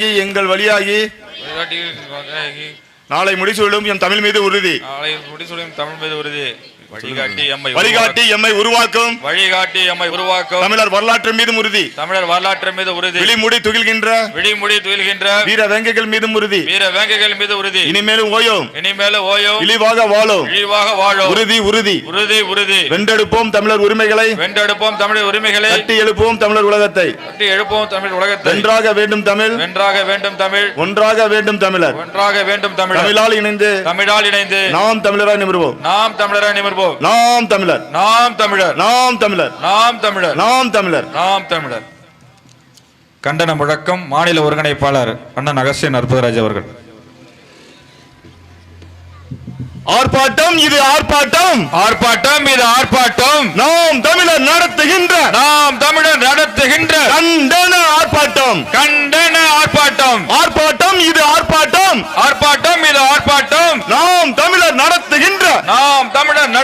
எங்கள் வழியாகி நாளை முடிசூடும் எம் தமிழ் மீது உறுதி. நாளை முடிசூடும் தமிழ் மீது உறுதி. வழிகாட்டி எம்மை வழிகாட்டி எம்மை உருவாக்கும். வழிகாட்டி எம்மை உருவாக்கும். தமிழர் வரலாற்று மீதும் உறுதி. தமிழர் வரலாற்று மீது உறுதி. விழிமுடி துகில்கின்ற. விழிமுடி துயில்கின்ற வீர வேங்கைகள் மீதும் உறுதி. வீர வேங்கைகள் மீது உறுதி. இனிமேலும் ஓயோம். இனிமேல ஓயும். இழிவாக வாழும். இழிவாக வாழும். உறுதி உறுதி. உறுதி உறுதி. வென்றெடுப்போம் தமிழர் உரிமைகளை. வென்றெடுப்போம் தமிழ் உரிமைகளை. கட்டி எழுப்புவோம் தமிழர் உலகத்தை. கட்டி எழுப்போம் தமிழ் உலகத்தை. வென்றாக வேண்டும் தமிழ். வென்றாக வேண்டும் தமிழ். ஒன்றாக வேண்டும் தமிழர். ஒன்றாக வேண்டும் தமிழ் தமிழால் இணைந்து தமிழால் இணைந்து. நாம் தமிழராய் நிமிர்வோம். நாம் தமிழராய் நிமிர்வோம். நாம் தமிழர். நாம் தமிழர். நாம் தமிழர். நாம் தமிழர். நாம் தமிழர். நாம் தமிழர். கண்டன முழக்கம் மாநில ஒருங்கிணைப்பாளர் அண்ணன் அகஸ்டியன் அற்புதராஜ் அவர்கள். ஆர்ப்பாட்டம் இது ஆர்ப்பாட்டம். ஆர்ப்பாட்டம் இது ஆர்ப்பாட்டம். நாம் தமிழர் நடத்துகின்ற நாம் தமிழர் நடத்துகின்ற கண்டன ஆர்ப்பாட்டம். கண்டன ஆர்ப்பாட்டம். ஆர்ப்பாட்டம் இது ஆர்ப்பாட்டம். ஆர்ப்பாட்டம் இது ஆர்ப்பாட்டம். நாம் தமிழர் நடத்துகின்ற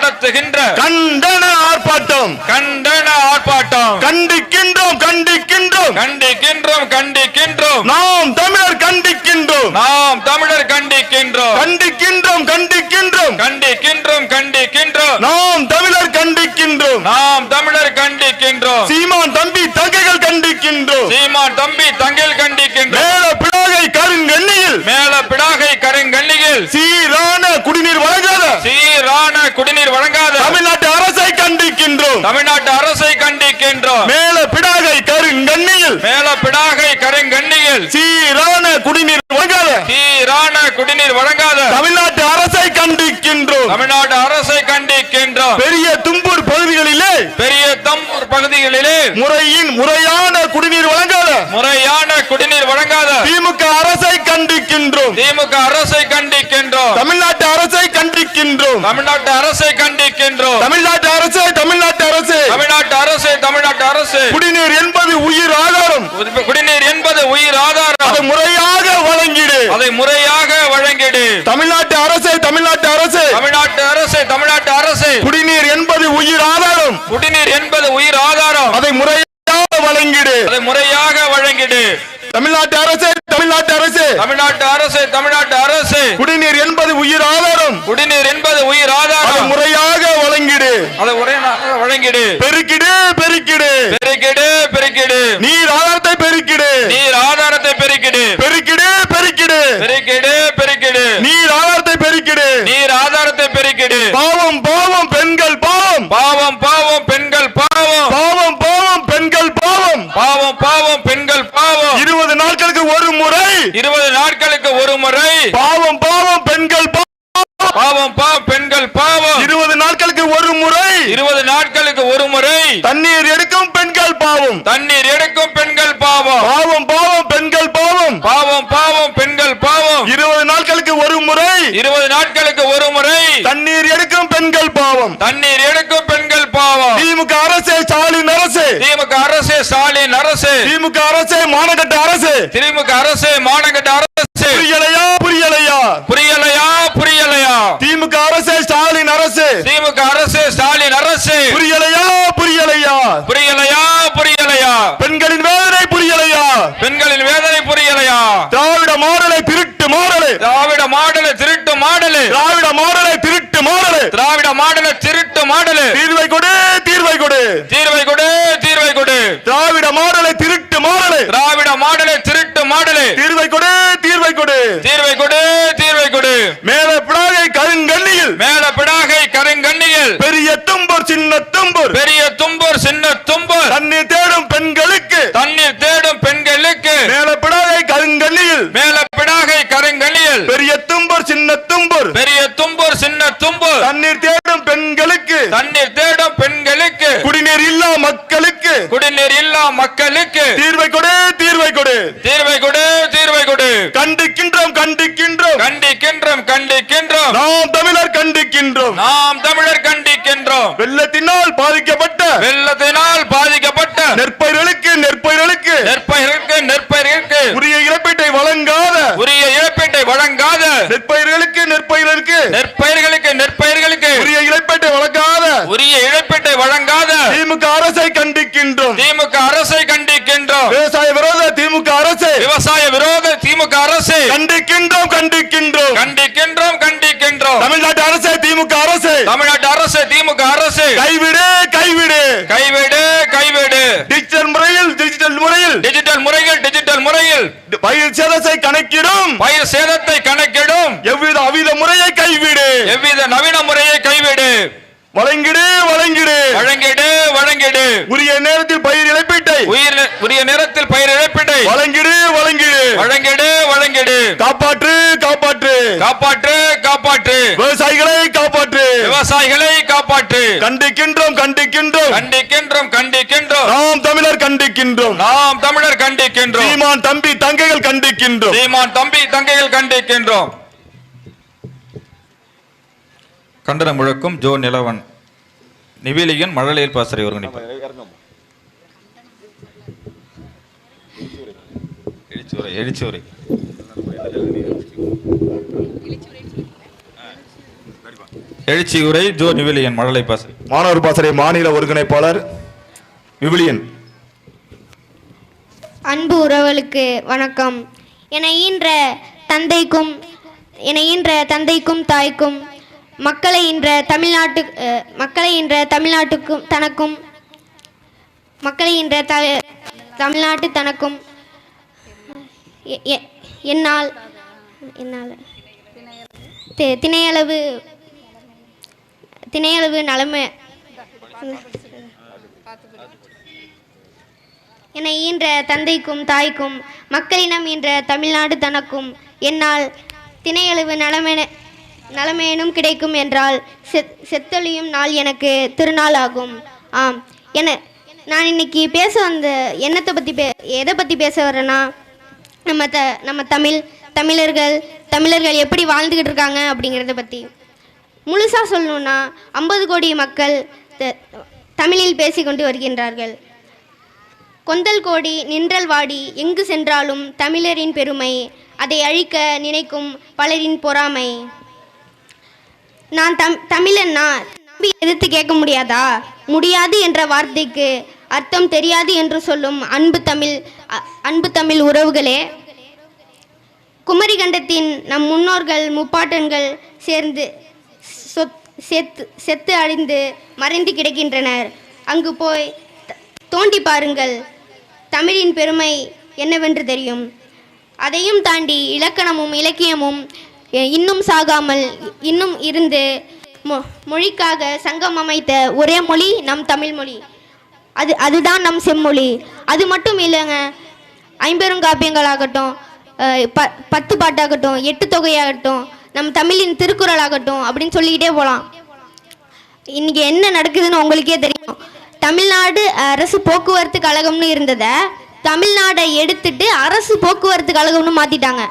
நடத்துகின்ற கண்டன ஆர்ப்பாட்டம். கண்டன ஆர்ப்பாட்டம். கண்டிக்கின்றோம் கண்டிக்கின்றோம். கண்டிக்கின்றோம் கண்டிக்கின்றோம். நாம் தமிழர் கண்டிக்கின்றோம். நாம் தமிழர் கண்டிக்கின்றோம். கண்டிக்கின்றோம் கண்டிக்கின்றோம். கண்டிக்கின்றோம் கண்டிக்கின்றோம். நாம் தமிழர் கண்டிக்கின்றோம். நாம் தமிழர் கண்டிக்கின்றோம். சீமான் தம்பி தங்கைகள் கண்டிக்கின்றோம். சீமான் தம்பி தங்கில் கண்டிக்கின்றோம் மேல பிளாகை கருங்கண்ணியில் மேல பிடாகை கருங்கண்ணியில் சீரான குடிநீர் வழங்காத சீரான குடிநீர் வழங்காத தமிழ்நாட்டு அரசை கண்டிக்கின்றோம் தமிழ்நாட்டு அரசை கண்டிக்கின்றோம் மேல பிடாகை கருங்கண்ணியில் மேல பிடாகை கருங்கண்ணியில். சீரான குடிநீர் வழங்காத. சீரான குடிநீர் வழங்காத. தமிழ்நாட்டு அரசை கண்டிக்கின்றோம். தமிழ்நாடு அரசை கண்டிக்கின்றோம். பெரிய தும்பூர் பகுதிகளிலே பெரிய தம்பூர் பகுதிகளிலே முறையின் முறையான குடிநீர் வழங்காத. முறையான குடிநீர் வழங்காத. திமுக அரசை கண்டிக்கின்றோம். திமுக அரசை கண்டிக்கின்றோம். தமிழ்நாட்டு அரசை கண்டிக்கின்றோம். தமிழ்நாட்டு அரசை கண்டிக்கின்றோம். தமிழ்நாட்டு அரசு தமிழ்நாட்டு அரசு. தமிழ்நாட்டு அரசு தமிழ்நாட்டு அரசு. குடிநீர் என்பது உயிர் குடிநீர் என்பது உயிர் ஆதாரம். அதை முறையாக வழங்கிடு. அதை முறையாக வழங்கிடு. தமிழ்நாட்டு அரசு தமிழ்நாட்டு அரசு. தமிழ்நாட்டு அரசு தமிழ்நாட்டு அரசு. குடிநீர் என்பது உயிர் ஆதாரம். குடிநீர் என்பது உயிர் ஆதாரம். அதை முறையாக வழங்கிடு. அதை முறையாக வழங்கிடு. தமிழ்நாட்டு அரசு தமிழ்நாட்டு அரசு. தமிழ்நாட்டு அரசு தமிழ்நாட்டு அரசு. குடிநீர் என்பது உயிர் ஆதாரம். குடிநீர் என்பது உயிர் ஆதாரம். முறையாக வழங்கிடு. அதை முறையாக வழங்கிடு. பெருக்கிடு பெருக்கிடு. பெருக்கிடு பெருக்கிடு நீர் ஆதாரத்தை பெருக்கிடு நீர் ஆதாரத்தை பெருக்கிடு பெருக்கிடு பெருக்கிடு பெருக்கிடு. நீர் ஆதாரத்தை பெருக்கிடு. நீர் ஆதாரத்தை பெருக்கிடு. பாவம் பாவம் பெண்கள் பாவம். பாவம் பாவம் பெண்கள் பாவம். பாவம் பாவம் பெண்கள் பாவம். பாவம் பாவம் பெண்கள் பாவம். இருபது நாட்களுக்கு ஒரு முறை. இருபது நாட்களுக்கு ஒரு முறை. பாவம் பாவம் பெண்கள் பாவம். பாவம் பெண்கள் பாவம். இருபது நாட்களுக்கு ஒரு முறை. இருபது நாட்களுக்கு ஒரு முறை. தண்ணீர் எடுக்கும் பெண்கள் பாவம். தண்ணீர் எடுக்கும் பெண்கள் பாவம் பாவம் பாவம் பெண்கள் பாவம் இருபது நாட்களுக்கு ஒரு முறை இருபது நாட்களுக்கு ஒரு முறை. தண்ணீர் எடுக்கும் பெண்கள் பாவம். தண்ணீர் எடுக்கும் பெண்கள் பாவம். திமுக அரசு ஸ்டாலின் அரசு. திமுக அரசு ஸ்டாலின் அரசு. திமுக அரசு மானகட்ட அரசு. திமுக அரசு மாநகர அரசு. புரியலையா புரியலையா? புரியலையா புரியலையா? திமுக அரசு ஸ்டாலின் அரசு. திமுக அரசு ஸ்டாலின் அரசு. புரியலையா புரியலையா? புரியலையா புரியலையா? பெண்களின் வேதனை புரியலையா? பெண்களின் வேதனை புரியலையா திராவிட மாடலு திருட்டு மாடலு திராவிட மாடலை திருட்டு மாடலை. திராவிட மாடலு திருட்டு மாடலு. தீர்வை கொடு தீர்வை கொடு. தீர்வை கொடு தீர்வை கொடு. திராவிட மாடலை திருட்டு மாடலை. திராவிட மாடலு திருட்டு மாடலு. தீர்வை கொடு தீர்வை கொடு. தீர்வை கொடு தீர்வை கொடு. மேல பிடாகை கருங்கண்ணியில். மேல பிடாகை கருங்கண்ணியில். பெரிய தும்பூர் சின்ன தும்பூர். பெரிய தும்பூர் சின்ன தும்பூர் தண்ணீர் தேடும் பெண்களுக்கு தண்ணீர் தேடும் பெண்களுக்கு மேல பிடாகை கருங்கண்ணியில் மேல பிடாகை கருங்கண்ணியில் பெரிய தும்பூர் சின்ன தும்பூர் பெரிய தும்பூர் சின்ன தும்பூர் தண்ணீர் தேடும் பெண்களுக்கு தண்ணீர். தேடும் பெண்களுக்கு. குடிநீர் இல்லா மக்களுக்கு. குடிநீர் இல்லா மக்களுக்கு. தீர்வை கொடு தீர்வை கொடு. தீர்வை கொடு தீர்வை கொடு. கண்டிக்கின்றோம் கண்டிக்கின்றோம். கண்டிக்கின்றோம் கண்டிக்கின்றோம். நாம் தமிழர் கண்டிக்கின்றோம். நாம் தமிழர் கண்டிக்கின்றோம். வெள்ளத்தினால் பாதிக்கப்பட்ட வெள்ளத்தினால் பாதிக்கப்பட்ட நெற்பயிர்களுக்கு நெற்பயிர்களுக்கு. நெற்பயிர்களுக்கு நெற்பயிர்களுக்கு. உரிய இழப்பீட்டை வழங்காத உரிய இழப்பீட்டை வழங்காத நெற்பயிர்களுக்கு நெற்பயிர்களுக்கு. நெற்பயிர்களுக்கு நெற்பயிர்களுக்கு உரிய இழப்பீட்டை வழங்காத உரிய இழப்பீட்டை வழங்காத திமுக அரசை கண்டிக்கின்றோம். திமுக அரசை கண்டிக்கின்றோம். விவசாய விரோத திமுக அரசு. விவசாய விரோத திமுக அரசு. கண்டிக்கின்றோம் கண்டிக்கின்றோம். கண்டிக்கின்றோம் கண்டிக்கின்றோம். தமிழ்நாட்டு அரசு திமுக அரசு. தமிழ்நாட்டு அரசு திமுக அரசு. கைவிடு கைவிடு. கைவிடு கைவிடு. டிஜிட்டல் முறையில் டிஜிட்டல் முறையில். டிஜிட்டல் முறையில் டிஜிட்டல் முறையில். பயிர் சேதத்தை கணக்கிடும். பயிர் சேதத்தை கணக்கிடும். எவ்வித அவித முறையை கைவிடு. எவ்வித நவீன முறையை கைவிடு. வழங்கிடு வழங்கிடு. வழங்கிடு வழங்கிடு. உரிய நேரத்தில் பயிர் இழப்பீட்டை. உயிர் உரிய நேரத்தில் பயிர் இழப்பீட்டை. வழங்கிடு வழங்கிடு. வழங்கிடு வழங்கிடு. காப்பாற்று காப்பாற்று. காப்பாற்று காப்பாற்று. விவசாயிகளை காப்பாற்று. விவசாயிகளை காப்பாற்று. கண்டிக்கின்றோம் கண்டிக்கின்றோம். கண்டிக்கின்றோம் கண்டிக்கின்றோம். நாம் தமிழர் கண்டிக்கின்றோம். நாம் தமிழர் கண்டிக்கின்றோம். சீமான் தம்பி தங்கைகள் கண்டிக்கின்றோம். சீமான் தம்பி தங்கைகள் கண்டிக்கின்றோம். கண்டன முழக்கம் ஜோ நிலவன். நிவிலியன் மழலையில் பாசறை ஒருங்கிணைப்பார் எழுச்சியுரை எழுச்சியுரை எழுச்சியுரை ஜோ நிவிலியன் மழலை பாசறை. மாணவர் பாசறை மாநில ஒருங்கிணைப்பாளர் விவிலியன் அன்பு உறவுகளுக்கு வணக்கம். என ஈன்ற தந்தைக்கும் என ஈன்ற தந்தைக்கும் தாய்க்கும் மக்களை இன்ற தமிழ்நாட்டு மக்களை இன்ற தமிழ்நாட்டுக்கும் தனக்கும் மக்களை இன்ற த தமிழ்நாட்டு தனக்கும் எ- எ- என்னால் என்னால் திணையளவு திணையளவு நலமை என ஈன்ற தந்தைக்கும் தாய்க்கும் மக்களினம் என்ற தமிழ்நாடு தனக்கும் என்னால் திணையளவு நலமென நலமேனும் கிடைக்கும் என்றால் செத் செத்தொழியும் நாள் எனக்கு திருநாள் ஆகும் ஆம். என நான் இன்னைக்கு பேச வந்த என்னத்தை பற்றி பே எதை பற்றி பேச வரேன்னா நம்ம த நம்ம தமிழ் தமிழர்கள் தமிழர்கள் எப்படி வாழ்ந்துக்கிட்டு இருக்காங்க அப்படிங்கிறத பற்றி முழுசாக சொல்லணுன்னா ஐம்பது கோடி மக்கள் த- தமிழில் பேசிக்கொண்டு வருகின்றார்கள். கொந்தல் கோடி நின்றல் வாடி எங்கு சென்றாலும் தமிழரின் பெருமை அதை அழிக்க நினைக்கும் பலரின் பொறாமை. நான் தம் தமிழன்னா? நம்பி எதிர்த்து கேட்க முடியாதா? முடியாது என்ற வார்த்தைக்கு அர்த்தம் தெரியாது என்று சொல்லும் அன்பு தமிழ் அன்பு தமிழ் உறவுகளே. குமரிகண்டத்தின் நம் முன்னோர்கள் முப்பாட்டன்கள் சேர்ந்து சொத் செத்து செத்து அழிந்து மறைந்து கிடக்கின்றனர். அங்கு போய் த- தோண்டி பாருங்கள். தமிழின் பெருமை என்னவென்று தெரியும். அதையும் தாண்டி இலக்கணமும் இலக்கியமும் இன்னும் சாகாமல் இன்னும் இருந்து மொ- மொழிக்காக சங்கம் அமைத்த ஒரே மொழி நம் தமிழ் மொழி. அது அதுதான் நம் செம்மொழி. அது மட்டும் இல்லைங்க ஐம்பெருங்காப்பியங்களாகட்டும் ப பத்து பாட்டாகட்டும் எட்டு தொகையாகட்டும் நம் தமிழின் திருக்குறள் ஆகட்டும் அப்படின்னு சொல்லிக்கிட்டே போகலாம் இன்னைக்கு என்ன நடக்குதுன்னு உங்களுக்கே தெரியும். தமிழ்நாடு அரசு போக்குவரத்து கழகம்னு இருந்ததை தமிழ்நாடை எடுத்துட்டு அரசு போக்குவரத்து கழகம்னு மாற்றிட்டாங்க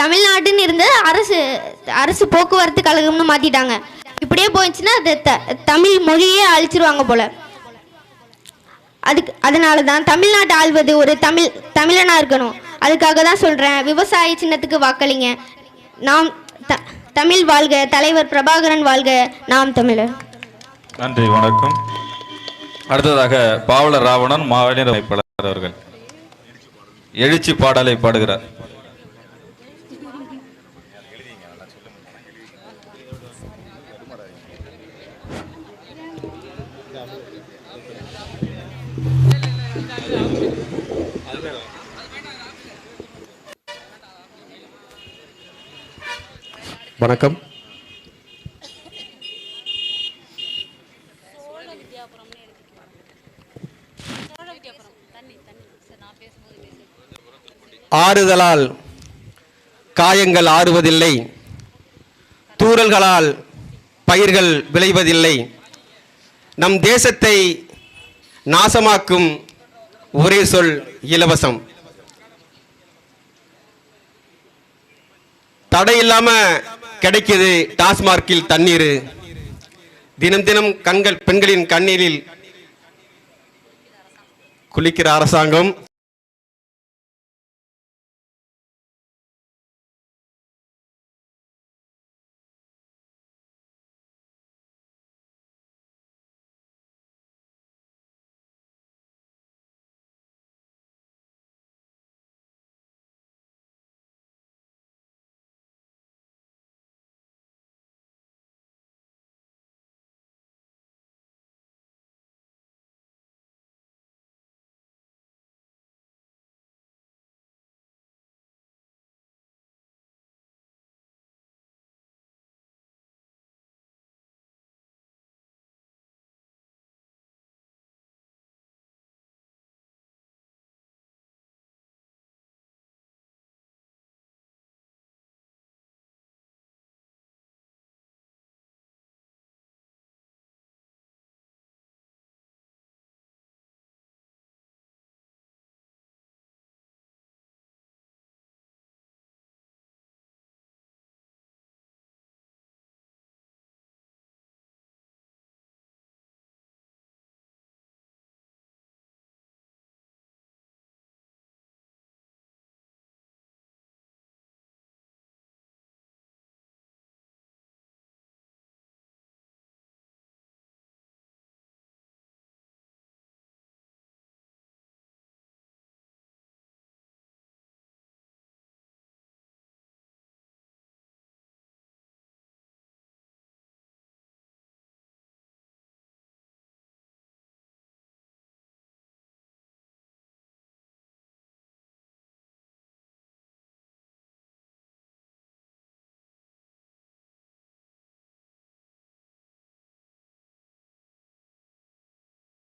தமிழ்நாடுன்னு இருந்த அரசு அரசு போக்குவரத்து கழகம்னு மாத்திட்டாங்க. இப்படியே போயிடுச்சுன்னா அது த- தமிழ் மொழியே அழிச்சிருவாங்க போல. அதுக்கு அதனால தான் தமிழ்நாட்டை ஆள்வது ஒரு தமிழ் தமிழனா இருக்கணும். அதுக்காக தான் சொல்கிறேன் விவசாய சின்னத்துக்கு வாக்களிங்க. நாம் த- தமிழ் வாழ்க தலைவர் பிரபாகரன் வாழ்க நாம் தமிழர். நன்றி வணக்கம். அடுத்ததாக பாவலர் ராவணன் மாவட்ட அவர்கள். எழுச்சி பாடலை பாடுகிறார். வணக்கம். ஆறுதலால் காயங்கள் ஆறுவதில்லை. தூறல்களால் பயிர்கள் விளைவதில்லை. நம் தேசத்தை நாசமாக்கும் ஒரே சொல் இலவசம். தடை கிடைக்கிறது டாஸ்மார்க்கில் தண்ணீர். தினம் தினம் கண்கள் பெண்களின் கண்ணீரில் குளிக்கிற அரசாங்கம்.